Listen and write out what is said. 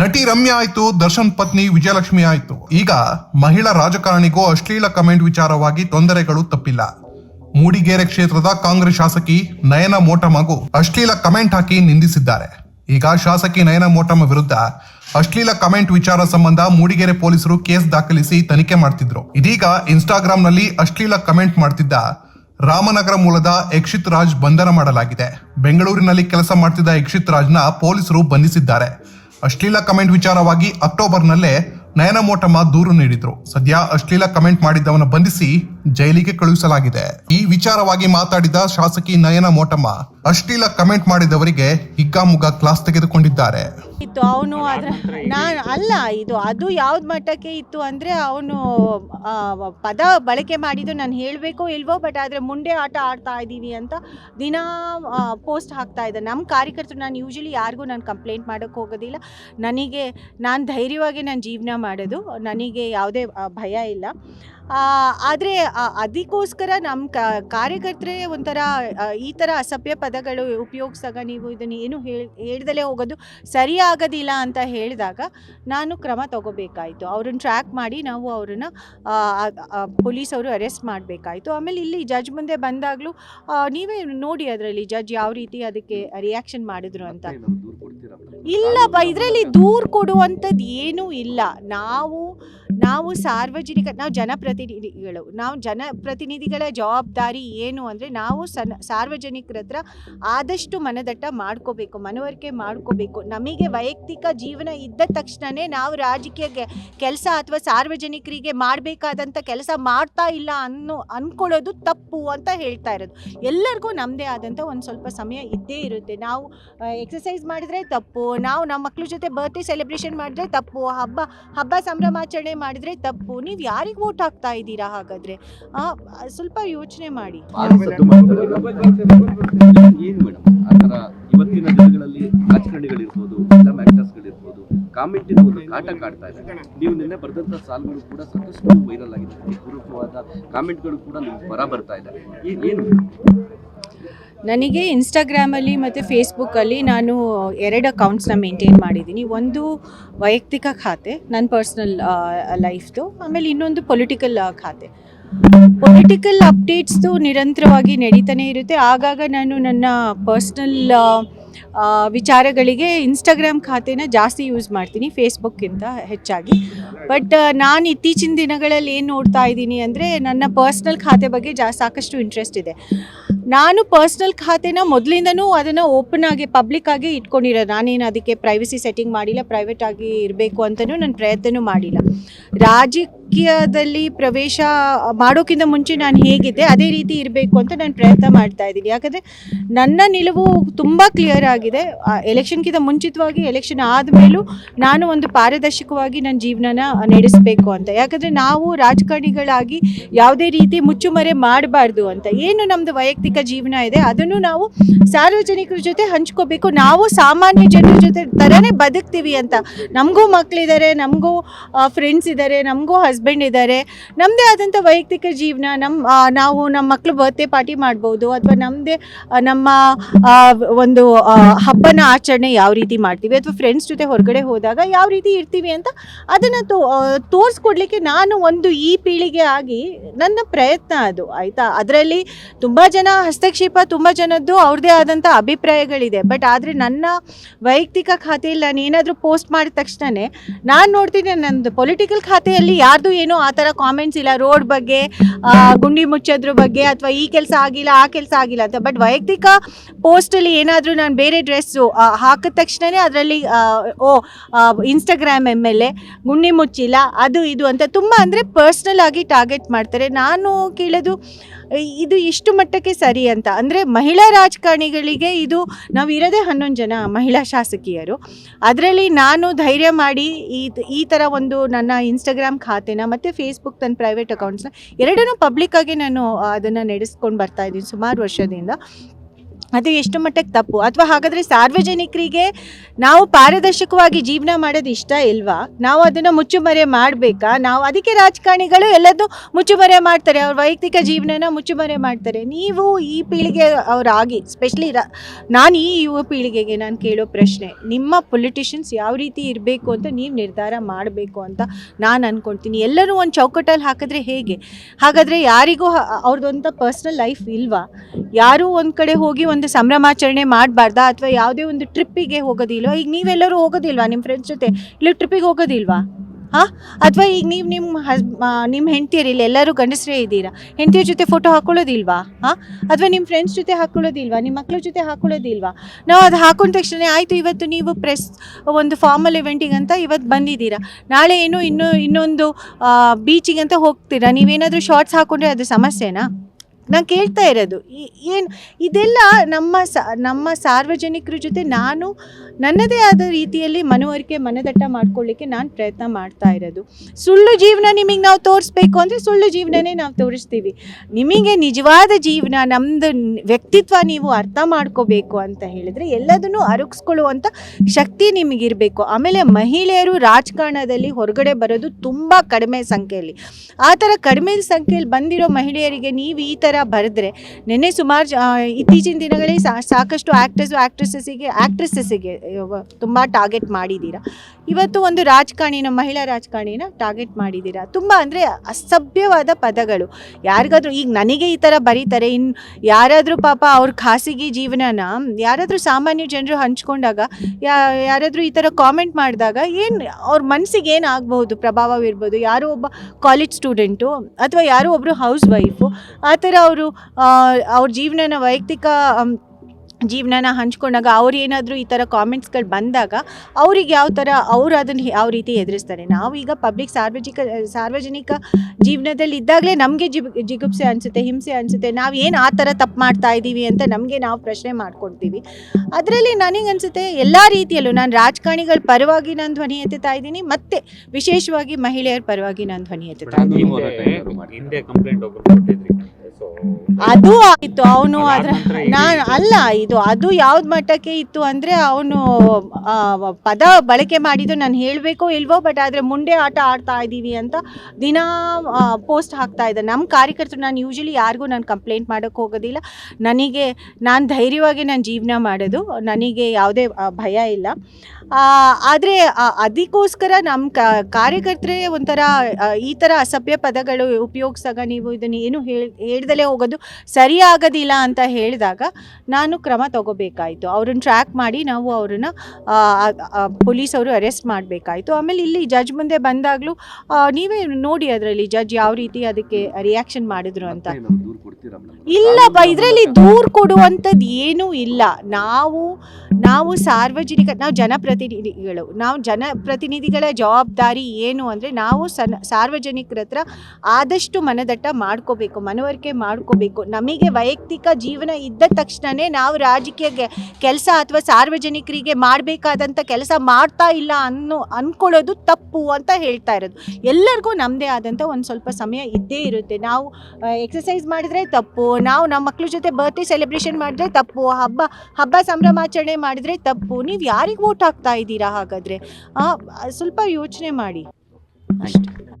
ನಟಿ ರಮ್ಯಾ ಆಯ್ತು, ದರ್ಶನ್ ಪತ್ನಿ ವಿಜಯಲಕ್ಷ್ಮಿ ಆಯ್ತು. ಈಗ ಮಹಿಳಾ ರಾಜಕಾರಣಿಗೂ ಅಶ್ಲೀಲ ಕಮೆಂಟ್ ವಿಚಾರವಾಗಿ ತೊಂದರೆಗಳು ತಪ್ಪಿಲ್ಲ. ಮೂಡಿಗೆರೆ ಕ್ಷೇತ್ರದ ಕಾಂಗ್ರೆಸ್ ಶಾಸಕಿ ನಯನ ಮೋಟಮಗೂ ಅಶ್ಲೀಲ ಕಮೆಂಟ್ ಹಾಕಿ ನಿಂದಿಸಿದ್ದಾರೆ. ಈಗ ಶಾಸಕಿ ನಯನ ಮೋಟಮ್ಮ ವಿರುದ್ಧ ಅಶ್ಲೀಲ ಕಮೆಂಟ್ ವಿಚಾರ ಸಂಬಂಧ ಮೂಡಿಗೆರೆ ಪೊಲೀಸರು ಕೇಸ್ ದಾಖಲಿಸಿ ತನಿಖೆ ಮಾಡ್ತಿದ್ರು. ಇದೀಗ ಇನ್ಸ್ಟಾಗ್ರಾಂನಲ್ಲಿ ಅಶ್ಲೀಲ ಕಮೆಂಟ್ ಮಾಡ್ತಿದ್ದ ರಾಮನಗರ ಮೂಲದ ಯಕ್ಷಿತ್ ರಾಜ್ ಬಂಧನ ಮಾಡಲಾಗಿದೆ. ಬೆಂಗಳೂರಿನಲ್ಲಿ ಕೆಲಸ ಮಾಡ್ತಿದ್ದ ಯಕ್ಷಿತ್ ರಾಜ್ನ ಪೊಲೀಸರು ಬಂಧಿಸಿದ್ದಾರೆ. ಅಶ್ಲೀಲ ಕಮೆಂಟ್ ವಿಚಾರವಾಗಿ ಅಕ್ಟೋಬರ್ನಲ್ಲೇ ನಯನ ಮೋಟಮ್ಮ ದೂರು ನೀಡಿದ್ರು. ಸದ್ಯ ಅಶ್ಲೀಲ ಕಮೆಂಟ್ ಮಾಡಿದ್ದವನ ಬಂಧಿಸಿ ಜೈಲಿಗೆ ಕಳುಹಿಸಲಾಗಿದೆ. ಈ ವಿಚಾರವಾಗಿ ಮಾತಾಡಿದ ಶಾಸಕಿ ನಯನ ಮೋಟಮ್ಮ, ಅಶ್ಲೀಲ ಕಮೆಂಟ್ ಮಾಡಿದವರಿಗೆ ಹಿಗ್ಗಾಮುಗ್ಗಾ ಕ್ಲಾಸ್ ತೆಗೆದುಕೊಂಡಿದ್ದಾರೆ. ಇತ್ತು, ಅವನು ಅದ್ರ ನಾನು ಅಲ್ಲ, ಇದು ಅದು ಯಾವ್ದು ಮಟ್ಟಕ್ಕೆ ಇತ್ತು ಅಂದರೆ ಅವನು ಪದ ಬಳಕೆ ಮಾಡಿದ್ದು ನಾನು ಹೇಳಬೇಕೋ ಇಲ್ವೋ ಬಟ್ ಆದರೆ ಮುಂಡೆ ಆಟ ಆಡ್ತಾ ಇದ್ದೀವಿ ಅಂತ ದಿನ ಪೋಸ್ಟ್ ಹಾಕ್ತಾ ಇದ್ದೆ. ನಮ್ಮ ಕಾರ್ಯಕರ್ತರು, ನಾನು ಯೂಶಲಿ ಯಾರಿಗೂ ನಾನು ಕಂಪ್ಲೇಂಟ್ ಮಾಡೋಕ್ಕೆ ಹೋಗೋದಿಲ್ಲ. ನನಗೆ, ನಾನು ಧೈರ್ಯವಾಗಿ ನಾನು ಜೀವನ ಮಾಡೋದು. ನನಗೆ ಯಾವುದೇ ಭಯ ಇಲ್ಲ. ಆದರೆ ಅದಕ್ಕೋಸ್ಕರ ನಮ್ಮ ಕಾರ್ಯಕರ್ತರೇ ಒಂಥರ ಈ ಥರ ಅಸಭ್ಯ ಪದಗಳು ಉಪಯೋಗಿಸಿದಾಗ ನೀವು ಇದನ್ನು ಏನು ಹೇಳಿ ಹೇಳ್ದಲೇ ಹೋಗೋದು ಸರಿ ಆಗೋದಿಲ್ಲ ಅಂತ ಹೇಳಿದಾಗ ನಾನು ಕ್ರಮ ತಗೋಬೇಕಾಯಿತು. ಅವ್ರನ್ನ ಟ್ರ್ಯಾಕ್ ಮಾಡಿ ನಾವು ಅವ್ರನ್ನ ಪೊಲೀಸವರು ಅರೆಸ್ಟ್ ಮಾಡಬೇಕಾಯಿತು. ಆಮೇಲೆ ಇಲ್ಲಿ ಜಡ್ಜ್ ಮುಂದೆ ಬಂದಾಗಲೂ ನೀವೇ ನೋಡಿ ಅದರಲ್ಲಿ ಜಡ್ಜ್ ಯಾವ ರೀತಿ ಅದಕ್ಕೆ ರಿಯಾಕ್ಷನ್ ಮಾಡಿದ್ರು ಅಂತ. ಇಲ್ಲ ಬ ಇದರಲ್ಲಿ ದೂರು ಕೊಡುವಂಥದ್ದು ಏನೂ ಇಲ್ಲ. ನಾವು ನಾವು ಸಾರ್ವಜನಿಕ, ನಾವು ಜನಪ್ರತಿನಿಧಿಗಳು, ನಾವು ಜನಪ್ರತಿನಿಧಿಗಳ ಜವಾಬ್ದಾರಿ ಏನು ಅಂದರೆ ನಾವು ಸನ್, ಸಾರ್ವಜನಿಕರ ಹತ್ರ ಆದಷ್ಟು ಮನದಟ್ಟ ಮಾಡ್ಕೋಬೇಕು, ಮನವರಿಕೆ ಮಾಡ್ಕೋಬೇಕು. ನಮಗೆ ವೈಯಕ್ತಿಕ ಜೀವನ ಇದ್ದ ತಕ್ಷಣವೇ ನಾವು ರಾಜಕೀಯ ಕೆಲಸ ಅಥವಾ ಸಾರ್ವಜನಿಕರಿಗೆ ಮಾಡಬೇಕಾದಂಥ ಕೆಲಸ ಮಾಡ್ತಾ ಇಲ್ಲ ಅನ್ನೋ ಅಂದ್ಕೊಳ್ಳೋದು ತಪ್ಪು ಅಂತ ಹೇಳ್ತಾ ಇರೋದು. ಎಲ್ಲರಿಗೂ ನಮ್ಮದೇ ಆದಂಥ ಒಂದು ಸ್ವಲ್ಪ ಸಮಯ ಇದ್ದೇ ಇರುತ್ತೆ. ನಾವು ಎಕ್ಸಸೈಸ್ ಮಾಡಿದರೆ ತಪ್ಪು, ನಾವು ನಮ್ಮ ಮಕ್ಕಳ ಜೊತೆ ಬರ್ತ್ಡೇ ಸೆಲೆಬ್ರೇಷನ್ ಮಾಡಿದ್ರೆ ತಪ್ಪು, ಹಬ್ಬ ಹಬ್ಬ ಸಂಭ್ರಮಾಚರಣೆ ಮಾಡಿದರೆ ತಪ್ಪು. ನೀವು ಯಾರಿಗೆ ವೋಟ್ ಹಾಕ್ತಾ ಇದ್ದೀರಾ ಹಾಗಾದರೆ? ಸ್ವಲ್ಪ ಯೋಚನೆ ಮಾಡಿ. ಆ ಇವತ್ತಿನ ದಿನಗಳಲ್ಲಿ ರಾಜಕಾರಣಿಗಳಿರ್ಬೋದು ಫಿಲಮ್ ಆಕ್ಟರ್ಸ್ಗಳಿರ್ಬೋದು ಕಾಮೆಂಟಿನ ಒಂದು ಕಾಟ ಕಾಡ್ತಾ ಇದೆ ನೀವು ನಿನ್ನೆ ಬರೆದಂಥ ಸಾಲುಗಳು ಕೂಡ ಸಾಕಷ್ಟು ವೈರಲ್ ಆಗಿದೆ ಪೂರ್ವಕವಾದ ಕಾಮೆಂಟ್ಗಳು ಕೂಡ ನಿಮ್ಗೆ ಬರ ಬರ್ತಾ ಇದೆ. ಏನು? ನನಗೆ ಇನ್ಸ್ಟಾಗ್ರಾಮಲ್ಲಿ ಮತ್ತು ಫೇಸ್ಬುಕ್ಕಲ್ಲಿ ನಾನು ಎರಡು ಅಕೌಂಟ್ಸ್ನ ಮೇಂಟೈನ್ ಮಾಡಿದ್ದೀನಿ. ಒಂದು ವೈಯಕ್ತಿಕ ಖಾತೆ, ನನ್ನ ಪರ್ಸ್ನಲ್ ಲೈಫ್ದು ಆಮೇಲೆ ಇನ್ನೊಂದು ಪೊಲಿಟಿಕಲ್ ಖಾತೆ. ಪೊಲಿಟಿಕಲ್ ಅಪ್ಡೇಟ್ಸ್ದು ನಿರಂತರವಾಗಿ ನಡೀತಾನೆ ಇರುತ್ತೆ. ಆಗಾಗ ನಾನು ನನ್ನ ಪರ್ಸ್ನಲ್ ವಿಚಾರಗಳಿಗೆ ಇನ್ಸ್ಟಾಗ್ರಾಮ್ ಖಾತೆನ ಜಾಸ್ತಿ ಯೂಸ್ ಮಾಡ್ತೀನಿ ಫೇಸ್ಬುಕ್ಕಿಂತ ಹೆಚ್ಚಾಗಿ. ಬಟ್ ನಾನು ಇತ್ತೀಚಿನ ದಿನಗಳಲ್ಲಿ ಏನು ನೋಡ್ತಾ ಇದ್ದೀನಿ ಅಂದರೆ ನನ್ನ ಪರ್ಸ್ನಲ್ ಖಾತೆ ಬಗ್ಗೆ ಜಾ, ಸಾಕಷ್ಟು ಇಂಟ್ರೆಸ್ಟ್ ಇದೆ. ನಾನು ಪರ್ಸ್ನಲ್ ಖಾತೆನ ಮೊದಲಿಂದನೂ ಅದನ್ನು ಓಪನ್ ಆಗಿ, ಪಬ್ಲಿಕ್ ಆಗಿ ಇಟ್ಕೊಂಡಿರೋ ನಾನೇನು ಅದಕ್ಕೆ ಪ್ರೈವಸಿ ಸೆಟ್ಟಿಂಗ್ ಮಾಡಿಲ್ಲ ಪ್ರೈವೇಟ್ ಆಗಿ ಇರಬೇಕು ಅಂತಲೂ ನಾನು ಪ್ರಯತ್ನವೂ ಮಾಡಿಲ್ಲ. ರಾಜಕೀಯದಲ್ಲಿ ಪ್ರವೇಶ ಮಾಡೋಕ್ಕಿಂತ ಮುಂಚೆ ನಾನು ಹೇಗಿದ್ದೆ ಅದೇ ರೀತಿ ಇರಬೇಕು ಅಂತ ನಾನು ಪ್ರಯತ್ನ ಮಾಡ್ತಾ ಇದ್ದೀನಿ. ಯಾಕಂದರೆ ನನ್ನ ನಿಲುವು ತುಂಬ ಕ್ಲಿಯರ್ ಆಗಿದೆ. ಎಲೆಕ್ಷನ್ಗಿಂತ ಮುಂಚಿತವಾಗಿ ಎಲೆಕ್ಷನ್ ಆದಮೇಲೂ ನಾನು ಒಂದು ಪಾರದರ್ಶಕವಾಗಿ ನನ್ನ ಜೀವನನ ನಡೆಸಬೇಕು ಅಂತ. ಯಾಕಂದರೆ ನಾವು ರಾಜಕಾರಣಿಗಳಾಗಿ ಯಾವುದೇ ರೀತಿ ಮುಚ್ಚುಮರೆ ಮಾಡಬಾರ್ದು ಅಂತ. ಏನು ನಮ್ಮದು ವೈಯಕ್ತಿಕ ಜೀವನ ಇದೆ, ಅದನ್ನು ನಾವು ಸಾರ್ವಜನಿಕರ ಜೊತೆ ಹಂಚ್ಕೋಬೇಕು. ನಾವು ಸಾಮಾನ್ಯ ಜನರ ಜೊತೆ ಥರನೇ ಬದುಕ್ತೀವಿ ಅಂತ. ನಮಗೂ ಮಕ್ಕಳಿದ್ದಾರೆ ನಮಗೂ ಫ್ರೆಂಡ್ಸ್ ಇದ್ದಾರೆ ನಮಗೂ ಹಸ್ಬೆಂಡ್ ಇದ್ದಾರೆ ನಮ್ಮದೇ ಆದಂಥ ವೈಯಕ್ತಿಕ ಜೀವನ ನಮ್ಮ ನಾವು ನಮ್ಮ ಮಕ್ಕಳು ಬರ್ತ್ಡೇ ಪಾರ್ಟಿ ಮಾಡ್ಬೋದು, ಅಥವಾ ನಮ್ಮದೇ ನಮ್ಮ ಒಂದು ಹಬ್ಬನ ಆಚರಣೆ ಯಾವ ರೀತಿ ಮಾಡ್ತೀವಿ, ಅಥವಾ ಫ್ರೆಂಡ್ಸ್ ಜೊತೆ ಹೊರಗಡೆ ಹೋದಾಗ ಯಾವ ರೀತಿ ಇರ್ತೀವಿ ಅಂತ ಅದನ್ನು ತೋ ತೋರಿಸ್ಕೊಡ್ಲಿಕ್ಕೆ ನಾನು ಒಂದು ಈ ಪೀಳಿಗೆ ಆಗಿ ನನ್ನ ಪ್ರಯತ್ನ ಅದು, ಆಯಿತಾ? ಅದರಲ್ಲಿ ತುಂಬ ಜನ ಹಸ್ತಕ್ಷೇಪ, ತುಂಬ ಜನದ್ದು ಅವ್ರದ್ದೇ ಆದಂಥ ಅಭಿಪ್ರಾಯಗಳಿದೆ, ಬಟ್ ಆದರೆ ನನ್ನ ವೈಯಕ್ತಿಕ ಖಾತೆಯಲ್ಲಿ ನಾನು ಏನಾದರೂ ಪೋಸ್ಟ್ ಮಾಡಿದ ತಕ್ಷಣನೇ, ನಾನು ನೋಡ್ತೀನಿ ನನ್ನದು ಪೊಲಿಟಿಕಲ್ ಖಾತೆಯಲ್ಲಿ ಯಾರ್ದು ಏನೋ ಆ ಥರ ಕಾಮೆಂಟ್ಸ್ ಇಲ್ಲ. ರೋಡ್ ಬಗ್ಗೆ ಗುಂಡಿ ಮುಚ್ಚೋದ್ರ ಬಗ್ಗೆ ಅಥವಾ ಈ ಕೆಲಸ ಆಗಿಲ್ಲ, ಆ ಕೆಲಸ ಆಗಿಲ್ಲ ಅಂತ. ಬಟ್ ವೈಯಕ್ತಿಕ ಪೋಸ್ಟಲ್ಲಿ ಏನಾದರೂ ನಾನು ಬೇರೆ ಡ್ರೆಸ್ಸು ಹಾಕಿದ ತಕ್ಷಣವೇ ಅದರಲ್ಲಿ ಓ ಇನ್ಸ್ಟಾಗ್ರಾಮ್ ಎಂ ಎಲ್ ಎ ಗುಂಡಿ ಮುಚ್ಚಿಲ್ಲ, ಅದು ಇದು ಅಂತ ತುಂಬ ಅಂದರೆ ಪರ್ಸ್ನಲ್ ಆಗಿ ಟಾರ್ಗೆಟ್ ಮಾಡ್ತಾರೆ. ನಾನು ಕೇಳೋದು, ಇದು ಇಷ್ಟು ಮಟ್ಟಕ್ಕೆ ಸರಿ ಅಂತ. ಅಂದರೆ ಮಹಿಳಾ ರಾಜಕಾರಣಿಗಳಿಗೆ ಇದು, ನಾವು ಇರೋದೇ ಹನ್ನೊಂದು ಜನ ಮಹಿಳಾ ಶಾಸಕಿಯರು. ಅದರಲ್ಲಿ ನಾನು ಧೈರ್ಯ ಮಾಡಿ ಈ ಈ ಥರ ಒಂದು ನನ್ನ ಇನ್ಸ್ಟಾಗ್ರಾಮ್ ಖಾತೆನ ಮತ್ತು ಫೇಸ್ಬುಕ್ ನನ್ನ ಪ್ರೈವೇಟ್ ಅಕೌಂಟ್ಸ್ನ ಎರಡನ್ನೂ ಪಬ್ಲಿಕ್ಕಾಗಿ ನಾನು ಅದನ್ನು ನಡೆಸ್ಕೊಂಡು ಬರ್ತಾ ಇದ್ದೀನಿ ಸುಮಾರು ವರ್ಷದಿಂದ. ಅದು ಎಷ್ಟು ಮಟ್ಟಕ್ಕೆ ತಪ್ಪು? ಅಥವಾ ಹಾಗಾದರೆ ಸಾರ್ವಜನಿಕರಿಗೆ ನಾವು ಪಾರದರ್ಶಕವಾಗಿ ಜೀವನ ಮಾಡೋದು ಇಷ್ಟ ಇಲ್ವಾ? ನಾವು ಅದನ್ನು ಮುಚ್ಚುಮರೆ ಮಾಡಬೇಕಾ? ನಾವು ಅದಕ್ಕೆ ರಾಜಕಾರಣಿಗಳು ಎಲ್ಲದೂ ಮುಚ್ಚುಮರೆ ಮಾಡ್ತಾರೆ, ಅವ್ರ ವೈಯಕ್ತಿಕ ಜೀವನನ ಮುಚ್ಚುಮರೆ ಮಾಡ್ತಾರೆ. ನೀವು ಈ ಪೀಳಿಗೆ ಅವರಾಗಿ ಸ್ಪೆಷಲಿ ನಾನು ಈ ಯುವ ಪೀಳಿಗೆಗೆ ನಾನು ಕೇಳೋ ಪ್ರಶ್ನೆ, ನಿಮ್ಮ ಪೊಲಿಟಿಷಿಯನ್ಸ್ ಯಾವ ರೀತಿ ಇರಬೇಕು ಅಂತ ನೀವು ನಿರ್ಧಾರ ಮಾಡಬೇಕು ಅಂತ ನಾನು ಅಂದ್ಕೊಳ್ತೀನಿ ಎಲ್ಲರೂ ಒಂದು ಚೌಕಟ್ಟಲ್ಲಿ ಹಾಕಿದ್ರೆ ಹೇಗೆ? ಹಾಗಾದರೆ ಯಾರಿಗೂ ಅವ್ರದ್ದು ಪರ್ಸ್ನಲ್ ಲೈಫ್ ಇಲ್ವಾ? ಯಾರೂ ಒಂದು ಕಡೆ ಹೋಗಿ ಒಂದು ಸಂಭ್ರಮಾಚರಣೆ ಮಾಡಬಾರ್ದಾ ಅಥವಾ ಯಾವುದೇ ಒಂದು ಟ್ರಿಪ್ಪಿಗೆ ಹೋಗೋದಿಲ್ವಾ? ಈಗ ನೀವೆಲ್ಲರೂ ಹೋಗೋದಿಲ್ವಾ ನಿಮ್ಮ ಫ್ರೆಂಡ್ಸ್ ಜೊತೆ? ಇಲ್ಲಿ ಟ್ರಿಪ್ಪಿಗೆ ಹೋಗೋದಿಲ್ವಾ? ಹಾಂ? ಅಥವಾ ಈಗ ನೀವು ನಿಮ್ಮ ಹಸ್ ನಿಮ್ಮ ಹೆಂಡ್ತಿಯರು ಇಲ್ಲಿ ಎಲ್ಲರೂ ಗಂಡಸರೇ ಇದ್ದೀರಾ? ಹೆಂಡ್ತಿಯರ ಜೊತೆ ಫೋಟೋ ಹಾಕೊಳ್ಳೋದಿಲ್ವಾ? ಹಾಂ? ಅಥವಾ ನಿಮ್ಮ ಫ್ರೆಂಡ್ಸ್ ಜೊತೆ ಹಾಕೊಳ್ಳೋದಿಲ್ವಾ? ನಿಮ್ಮ ಮಕ್ಕಳ ಜೊತೆ ಹಾಕೊಳ್ಳೋದಿಲ್ವಾ? ನಾವು ಅದು ಹಾಕೊಂಡ ತಕ್ಷಣ ಆಯಿತು, ಇವತ್ತು ನೀವು ಪ್ರೆಸ್ ಒಂದು ಫಾರ್ಮಲ್ ಇವೆಂಟಿಗೆ ಅಂತ ಇವತ್ತು ಬಂದಿದ್ದೀರಾ. ನಾಳೆ ಏನು ಇನ್ನೂ ಇನ್ನೊಂದು ಬೀಚಿಗೆ ಅಂತ ಹೋಗ್ತೀರಾ? ನೀವೇನಾದರೂ ಶಾರ್ಟ್ಸ್ ಹಾಕೊಂಡ್ರೆ ಅದು ಸಮಸ್ಯೆನಾ? ನಾನು ಕೇಳ್ತಾ ಇರೋದು ಏನು ಇದೆಲ್ಲ ನಮ್ಮ ಸ, ನಮ್ಮ ಸಾರ್ವಜನಿಕರ ಜೊತೆ ನಾನು ನನ್ನದೇ ಆದ ರೀತಿಯಲ್ಲಿ ಮನವರಿಕೆ, ಮನದಟ್ಟ ಮಾಡ್ಕೊಳ್ಳಿಕ್ಕೆ ನಾನು ಪ್ರಯತ್ನ ಮಾಡ್ತಾ ಇರೋದು. ಸುಳ್ಳು ಜೀವನ ನಿಮಗೆ ನಾವು ತೋರಿಸ್ಬೇಕು ಅಂದರೆ ಸುಳ್ಳು ಜೀವನನೇ ನಾವು ತೋರಿಸ್ತೀವಿ. ನಿಮಗೆ ನಿಜವಾದ ಜೀವನ ನಮ್ಮದು ವ್ಯಕ್ತಿತ್ವ ನೀವು ಅರ್ಥ ಮಾಡ್ಕೋಬೇಕು ಅಂತ ಹೇಳಿದರೆ ಎಲ್ಲದನ್ನು ಅರಗಿಸ್ಕೊಳ್ಳುವಂಥ ಶಕ್ತಿ ನಿಮಗಿರಬೇಕು. ಆಮೇಲೆ ಮಹಿಳೆಯರು ರಾಜಕಾರಣದಲ್ಲಿ ಹೊರಗಡೆ ಬರೋದು ತುಂಬ ಕಡಿಮೆ ಸಂಖ್ಯೆಯಲ್ಲಿ. ಆ ಥರ ಕಡಿಮೆ ಸಂಖ್ಯೆಯಲ್ಲಿ ಬಂದಿರೋ ಮಹಿಳೆಯರಿಗೆ ನೀವು ಈ ಥರ ಬರೆದ್ರೆ ನಿನ್ನೆ ಸುಮಾರು ಇತ್ತೀಚಿನ ದಿನಗಳಲ್ಲಿ ಸಾ- ಸಾಕಷ್ಟು ಆ್ಯಕ್ಟರ್ಸು ಆ್ಯಕ್ಟ್ರೆಸಸ್ಸಿಗೆ ಆ್ಯಕ್ಟ್ರೆಸಸ್ಸಿಗೆ ತುಂಬ ಟಾರ್ಗೆಟ್ ಮಾಡಿದ್ದೀರಾ? ಇವತ್ತು ಒಂದು ರಾಜಕಾರಣಿನ ಮಹಿಳಾ ರಾಜಕಾರಣಿನ ಟಾರ್ಗೆಟ್ ಮಾಡಿದ್ದೀರಾ? ತುಂಬ ಅಂದರೆ ಅಸಭ್ಯವಾದ ಪದಗಳು. ಯಾರಿಗಾದರೂ ಈಗ ನನಗೆ ಈ ಥರ ಬರೀತಾರೆ ಇನ್ನು ಯಾರಾದರೂ ಪಾಪ ಅವ್ರ ಖಾಸಗಿ ಜೀವನನ, ಯಾರಾದರೂ ಸಾಮಾನ್ಯ ಜನರು ಹಂಚ್ಕೊಂಡಾಗ, ಯಾ, ಯಾರಾದರೂ ಈ ಥರ ಕಾಮೆಂಟ್ ಮಾಡಿದಾಗ ಏನು ಅವ್ರ ಮನಸ್ಸಿಗೆ ಏನು ಆಗ್ಬಹುದು, ಪ್ರಭಾವವಿರ್ಬೋದು? ಯಾರೋ ಒಬ್ಬ ಕಾಲೇಜ್ ಸ್ಟೂಡೆಂಟು ಅಥವಾ ಯಾರೋ ಒಬ್ಬರು ಹೌಸ್ ವೈಫು ಆ ಥರ ಅವರು ಅವ್ರ ಜೀವನನ ವೈಯಕ್ತಿಕ ಜೀವನನ ಹಂಚ್ಕೊಂಡಾಗ ಅವ್ರು ಏನಾದರೂ ಈ ಥರ ಕಾಮೆಂಟ್ಸ್ಗಳು ಬಂದಾಗ ಅವ್ರಿಗೆ ಯಾವ ಥರ ಅವ್ರು ಅದನ್ನು ಯಾವ ರೀತಿ ಎದುರಿಸ್ತಾರೆ. ನಾವೀಗ ಪಬ್ಲಿಕ್ ಸಾರ್ವಜನಿಕ ಸಾರ್ವಜನಿಕ ಜೀವನದಲ್ಲಿ ಇದ್ದಾಗಲೇ ನಮಗೆ ಜಿ ಜಿಗುಪ್ಸೆ ಅನಿಸುತ್ತೆ ಹಿಂಸೆ ಅನಿಸುತ್ತೆ. ನಾವು ಏನು ಆ ಥರ ತಪ್ಪು ಮಾಡ್ತಾ ಇದ್ದೀವಿ ಅಂತ ನಮಗೆ ನಾವು ಪ್ರಶ್ನೆ ಮಾಡ್ಕೊಳ್ತೀವಿ ಅದರಲ್ಲಿ ನನಗೆ ಅನಿಸುತ್ತೆ ಎಲ್ಲ ರೀತಿಯಲ್ಲೂ ನಾನು ರಾಜಕಾರಣಿಗಳ ಪರವಾಗಿ ನಾನು ಧ್ವನಿ ಎತ್ತುತ್ತಾ ಇದ್ದೀನಿ ಮತ್ತು ವಿಶೇಷವಾಗಿ ಮಹಿಳೆಯರ ಪರವಾಗಿ ನಾನು ಧ್ವನಿ ಎತ್ತುತ್ತಾ ಇದ್ದೀನಿ. ಅದು ಆಯಿತು ಅವನು ಅದ್ರ ಅದಾದ ನಾನು ಅಲ್ಲ ಇದು ಅದು ಯಾವ್ದು ಮಟ್ಟಕ್ಕೆ ಇತ್ತು ಅಂದರೆ ಅವನು ಪದ ಬಳಕೆ ಮಾಡಿದ್ದು ನಾನು ಹೇಳಬೇಕೋ ಇಲ್ವೋ ಬಟ್ ಆದರೆ ಮುಂಡೆ ಆಟ ಆಡ್ತಾ ಇದ್ದೀವಿ ಅಂತ ದಿನ ಪೋಸ್ಟ್ ಹಾಕ್ತಾ ಇದ್ದೆ. ನಮ್ಮ ಕಾರ್ಯಕರ್ತರು ನಾನು ಯೂಶಲಿ ಯಾರಿಗೂ ನಾನು ಕಂಪ್ಲೇಂಟ್ ಮಾಡೋಕ್ಕೆ ಹೋಗೋದಿಲ್ಲ. ನನಗೆ ನಾನು ಧೈರ್ಯವಾಗಿ ನಾನು ಜೀವನ ಮಾಡೋದು. ನನಗೆ ಯಾವುದೇ ಭಯ ಇಲ್ಲ. ಆದರೆ ಅದಕ್ಕೋಸ್ಕರ ನಮ್ಮ ಕಾರ್ಯಕರ್ತರೇ ಒಂಥರ ಈ ಥರ ಅಸಭ್ಯ ಪದಗಳು ಉಪಯೋಗಿಸಿದಾಗ ನೀವು ಇದನ್ನು ಏನು ಹೇಳಿ ಹೇಳ್ದಲೇ ಹೋಗೋದು ಸರಿ ಆಗೋದಿಲ್ಲ ಅಂತ ಹೇಳಿದಾಗ ನಾನು ಕ್ರಮ ತಗೋಬೇಕಾಯಿತು. ಅವ್ರನ್ನ ಟ್ರ್ಯಾಕ್ ಮಾಡಿ ನಾವು ಅವ್ರನ್ನ ಪೊಲೀಸವರು ಅರೆಸ್ಟ್ ಮಾಡಬೇಕಾಯಿತು. ಆಮೇಲೆ ಇಲ್ಲಿ ಜಡ್ಜ್ ಮುಂದೆ ಬಂದಾಗಲೂ ನೀವೇ ನೋಡಿ ಅದರಲ್ಲಿ ಜಡ್ಜ್ ಯಾವ ರೀತಿ ಅದಕ್ಕೆ ರಿಯಾಕ್ಷನ್ ಮಾಡಿದ್ರು ಅಂತ. ಇಲ್ಲ ಇದರಲ್ಲಿ ದೂರು ಕೊಡುವಂಥದ್ದು ಏನೂ ಇಲ್ಲ. ನಾವು ನಾವು ಸಾರ್ವಜನಿಕ ನಾವು ಜನಪ್ರತಿನಿಧಿಗಳು. ನಾವು ಜನಪ್ರತಿನಿಧಿಗಳ ಜವಾಬ್ದಾರಿ ಏನು ಅಂದರೆ ನಾವು ಸನ್, ಸಾರ್ವಜನಿಕರ ಹತ್ರ ಆದಷ್ಟು ಮನದಟ್ಟ ಮಾಡ್ಕೋಬೇಕು, ಮನವರಿಕೆ ಮಾಡ್ಕೋಬೇಕು. ನಮಗೆ ವೈಯಕ್ತಿಕ ಜೀವನ ಇದ್ದ ತಕ್ಷಣವೇ ನಾವು ರಾಜಕೀಯ ಕೆಲಸ ಅಥವಾ ಸಾರ್ವಜನಿಕರಿಗೆ ಮಾಡಬೇಕಾದಂಥ ಕೆಲಸ ಮಾಡ್ತಾ ಇಲ್ಲ ಅನ್ನೋ ಅಂದ್ಕೊಳ್ಳೋದು ತಪ್ಪು ಅಂತ ಹೇಳ್ತಾ ಇರೋದು. ಎಲ್ಲರಿಗೂ ನಮ್ಮದೇ ಆದಂಥ ಒಂದು ಸ್ವಲ್ಪ ಸಮಯ ಇದ್ದೇ ಇರುತ್ತೆ. ನಾವು ಎಕ್ಸಸೈಸ್ ಮಾಡಿದರೆ ತಪ್ಪು, ನಾವು ನಮ್ಮ ಮಕ್ಕಳ ಜೊತೆ ಬರ್ತ್ಡೇ ಸೆಲೆಬ್ರೇಷನ್ ಮಾಡಿದ್ರೆ ತಪ್ಪು, ಹಬ್ಬ ಹಬ್ಬ ಸಂಭ್ರಮಾಚರಣೆ ಮಾಡಿದ್ರೆ ತಪ್ಪು. ನೀವು ಯಾರಿಗೆ ವೋಟ್ ಹಾಕ್ತಾ ಇದ್ದೀರಾ ಹಾಗಾದರೆ? ಸ್ವಲ್ಪ ಯೋಚನೆ ಮಾಡಿ. ಅಷ್ಟೇ.